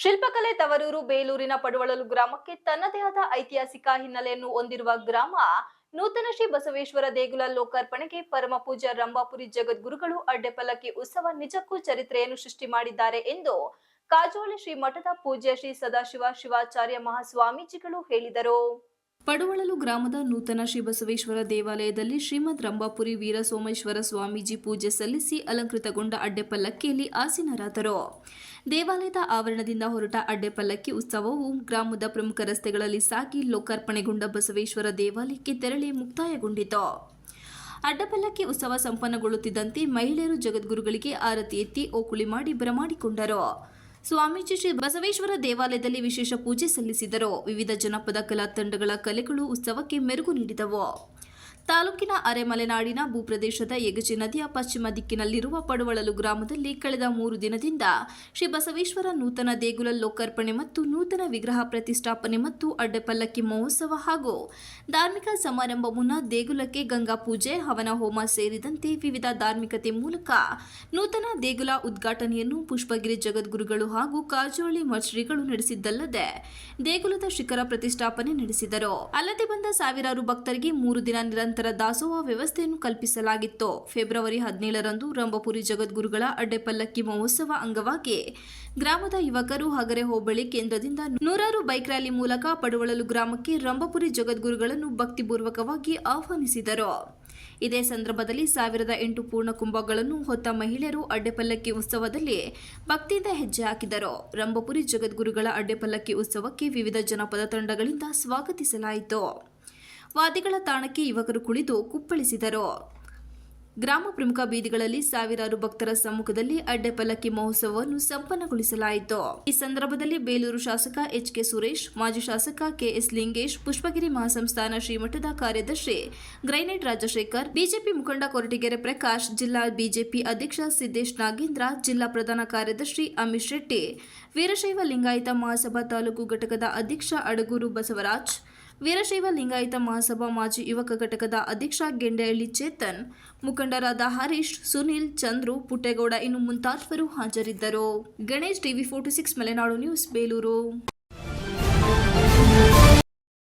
ಚಿಕ್ಕಮಗಳೂರು ಬೇಲೂರಿನ ಪಡುವಳಲು ಗ್ರಾಮಕ್ಕೆ ತನ್ನದೇ ಆದ ಐತಿಹಾಸಿಕ ಹಿನ್ನೆಲೆಯನ್ನು ಹೊಂದಿರುವ ಗ್ರಾಮ, ನೂತನ ಶ್ರೀ ಬಸವೇಶ್ವರ ದೇಗುಲ ಲೋಕಾರ್ಪಣೆಗೆ ಪರಮ ಪೂಜಾ ರಂಭಾಪುರಿ ಜಗದ್ಗುರುಗಳು ಅಡ್ಡೆಪಲ್ಲಕ್ಕಿ ಉತ್ಸವ ನಿಜಕ್ಕೂ ಚರಿತ್ರೆಯನ್ನು ಸೃಷ್ಟಿ ಮಾಡಿದ್ದಾರೆ ಎಂದು ಕಾಜೋಳಿ ಶ್ರೀ ಮಠದ ಪೂಜ್ಯ ಶ್ರೀ ಸದಾಶಿವ ಶಿವಾಚಾರ್ಯ ಮಹಾಸ್ವಾಮೀಜಿಗಳು ಹೇಳಿದರು. ಪಡುವಳಲು ಗ್ರಾಮದ ನೂತನ ಶ್ರೀಬಸವೇಶ್ವರ ದೇವಾಲಯದಲ್ಲಿ ಶ್ರೀಮದ್ ರಂಭಾಪುರಿ ವೀರ ಸೋಮೇಶ್ವರ ಸ್ವಾಮೀಜಿ ಪೂಜೆ ಸಲ್ಲಿಸಿ ಅಲಂಕೃತಗೊಂಡ ಅಡ್ಡೆಪಲ್ಲಕ್ಕಿಯಲ್ಲಿ ಆಸೀನರಾದರು. ದೇವಾಲಯದ ಆವರಣದಿಂದ ಹೊರಟ ಅಡ್ಡೆಪಲ್ಲಕ್ಕಿ ಉತ್ಸವವು ಗ್ರಾಮದ ಪ್ರಮುಖ ರಸ್ತೆಗಳಲ್ಲಿ ಸಾಗಿ ಲೋಕಾರ್ಪಣೆಗೊಂಡ ಬಸವೇಶ್ವರ ದೇವಾಲಯಕ್ಕೆ ತೆರಳಿ ಮುಕ್ತಾಯಗೊಂಡಿತು. ಅಡ್ಡಪಲ್ಲಕ್ಕಿ ಉತ್ಸವ ಸಂಪನ್ನಗೊಳ್ಳುತ್ತಿದ್ದಂತೆ ಮಹಿಳೆಯರು ಜಗದ್ಗುರುಗಳಿಗೆ ಆರತಿ ಎತ್ತಿ ಓಕುಳಿ ಮಾಡಿ ಬರಮಾಡಿಕೊಂಡರು. ಸ್ವಾಮೀಜಿ ಶ್ರೀ ಬಸವೇಶ್ವರ ದೇವಾಲಯದಲ್ಲಿ ವಿಶೇಷ ಪೂಜೆ ಸಲ್ಲಿಸಿದರು. ವಿವಿಧ ಜನಪದ ಕಲಾ ತಂಡಗಳ ಕಲೆಗಳು ಉತ್ಸವಕ್ಕೆ ಮೆರುಗು ನೀಡಿದವು. ತಾಲೂಕಿನ ಅರೆಮಲೆನಾಡಿನ ಭೂಪ್ರದೇಶದ ಯಗಜಿ ನದಿಯ ಪಶ್ಚಿಮ ದಿಕ್ಕಿನಲ್ಲಿರುವ ಪಡುವಳಲು ಗ್ರಾಮದಲ್ಲಿ ಕಳೆದ ಮೂರು ದಿನದಿಂದ ಶ್ರೀ ಬಸವೇಶ್ವರ ನೂತನ ದೇಗುಲ ಲೋಕಾರ್ಪಣೆ ಮತ್ತು ನೂತನ ವಿಗ್ರಹ ಪ್ರತಿಷ್ಠಾಪನೆ ಮತ್ತು ಅಡ್ಡಪಲ್ಲಕ್ಕಿ ಮಹೋತ್ಸವ ಹಾಗೂ ಧಾರ್ಮಿಕ ಸಮಾರಂಭ ಮುನ್ನ ದೇಗುಲಕ್ಕೆ ಗಂಗಾ ಪೂಜೆ, ಹವನ ಹೋಮ ಸೇರಿದಂತೆ ವಿವಿಧ ಧಾರ್ಮಿಕತೆ ಮೂಲಕ ನೂತನ ದೇಗುಲ ಉದ್ಘಾಟನೆಯನ್ನು ಪುಷ್ಪಗಿರಿ ಜಗದ್ಗುರುಗಳು ಹಾಗೂ ಕಾಜೋಳಿ ಮಠ್ರಿಗಳು ನಡೆಸಿದ್ದಲ್ಲದೆ ದೇಗುಲದ ಶಿಖರ ಪ್ರತಿಷ್ಠಾಪನೆ ನಡೆಸಿದರು. ಅಲ್ಲದೆ ಬಂದ ಸಾವಿರಾರು ಭಕ್ತರಿಗೆ ಮೂರು ದಿನ ದಾಸೋಹ ವ್ಯವಸ್ಥೆಯನ್ನು ಕಲ್ಪಿಸಲಾಗಿತ್ತು. ಫೆಬ್ರವರಿ ಹದಿನೇಳರಂದು ರಂಭಪುರಿ ಜಗದ್ಗುರುಗಳ ಅಡ್ಡೆಪಲ್ಲಕ್ಕಿ ಮಹೋತ್ಸವ ಅಂಗವಾಗಿ ಗ್ರಾಮದ ಯುವಕರು ಹಗರೆ ಹೋಬಳಿ ಕೇಂದ್ರದಿಂದ ನೂರಾರು ಬೈಕ್ ರ್ಯಾಲಿ ಮೂಲಕ ಪಡುವಳಲು ಗ್ರಾಮಕ್ಕೆ ರಂಭಪುರಿ ಜಗದ್ಗುರುಗಳನ್ನು ಭಕ್ತಿಪೂರ್ವಕವಾಗಿ ಆಹ್ವಾನಿಸಿದರು. ಇದೇ ಸಂದರ್ಭದಲ್ಲಿ ಸಾವಿರದ ಎಂಟು ಪೂರ್ಣ ಕುಂಭಗಳನ್ನು ಹೊತ್ತ ಮಹಿಳೆಯರು ಅಡ್ಡೆಪಲ್ಲಕ್ಕಿ ಉತ್ಸವದಲ್ಲಿ ಭಕ್ತಿಯಿಂದ ಹೆಜ್ಜೆ ಹಾಕಿದರು. ರಂಭಪುರಿ ಜಗದ್ಗುರುಗಳ ಅಡ್ಡೆಪಲ್ಲಕ್ಕಿ ಉತ್ಸವಕ್ಕೆ ವಿವಿಧ ಜನಪದ ತಂಡಗಳಿಂದ ಸ್ವಾಗತಿಸಲಾಯಿತು. ವಾದಿಗಳ ತಾಣಕ್ಕೆ ಯುವಕರು ಕುಳಿತು ಕುಪ್ಪಳಿಸಿದರು. ಗ್ರಾಮ ಪ್ರಮುಖ ಬೀದಿಗಳಲ್ಲಿ ಸಾವಿರಾರು ಭಕ್ತರ ಸಮ್ಮುಖದಲ್ಲಿ ಅಡ್ಡೆಪಲ್ಲಕ್ಕಿ ಮಹೋತ್ಸವವನ್ನು ಸಂಪನ್ನಗೊಳಿಸಲಾಯಿತು. ಈ ಸಂದರ್ಭದಲ್ಲಿ ಬೇಲೂರು ಶಾಸಕ ಎಚ್ ಕೆ ಸುರೇಶ್, ಮಾಜಿ ಶಾಸಕ ಕೆಎಸ್ ಲಿಂಗೇಶ್, ಪುಷ್ಪಗಿರಿ ಮಹಾಸಂಸ್ಥಾನ ಶ್ರೀಮಠದ ಕಾರ್ಯದರ್ಶಿ ಗ್ರೈನೇಟ್ ರಾಜಶೇಖರ್, ಬಿಜೆಪಿ ಮುಖಂಡ ಕೊರಟಿಗೆರೆ ಪ್ರಕಾಶ್, ಜಿಲ್ಲಾ ಬಿಜೆಪಿ ಅಧ್ಯಕ್ಷ ಸಿದ್ದೇಶ್ ನಾಗೇಂದ್ರ, ಜಿಲ್ಲಾ ಪ್ರಧಾನ ಕಾರ್ಯದರ್ಶಿ ಅಮಿತ್ ಶೆಟ್ಟಿ, ವೀರಶೈವ ಲಿಂಗಾಯತ ಮಹಾಸಭಾ ತಾಲೂಕು ಘಟಕದ ಅಧ್ಯಕ್ಷ ಅಡಗೂರು ಬಸವರಾಜ್ ವೀರಶೈವ ಲಿಂಗಾಯತ ಮಹಾಸಭಾ ಮಾಜಿ ಯುವಕ ಘಟಕದ ಅಧ್ಯಕ್ಷ ಗೆಂಡೆಹಳ್ಳಿ ಚೇತನ್, ಮುಖಂಡರಾದ ಹರೀಶ್, ಸುನಿಲ್, ಚಂದ್ರು, ಪುಟ್ಟೇಗೌಡ, ಇನ್ನು ಮುಂತಾದವರು ಹಾಜರಿದ್ದರು. Ganesh TV forty six Malenadu news, Belur.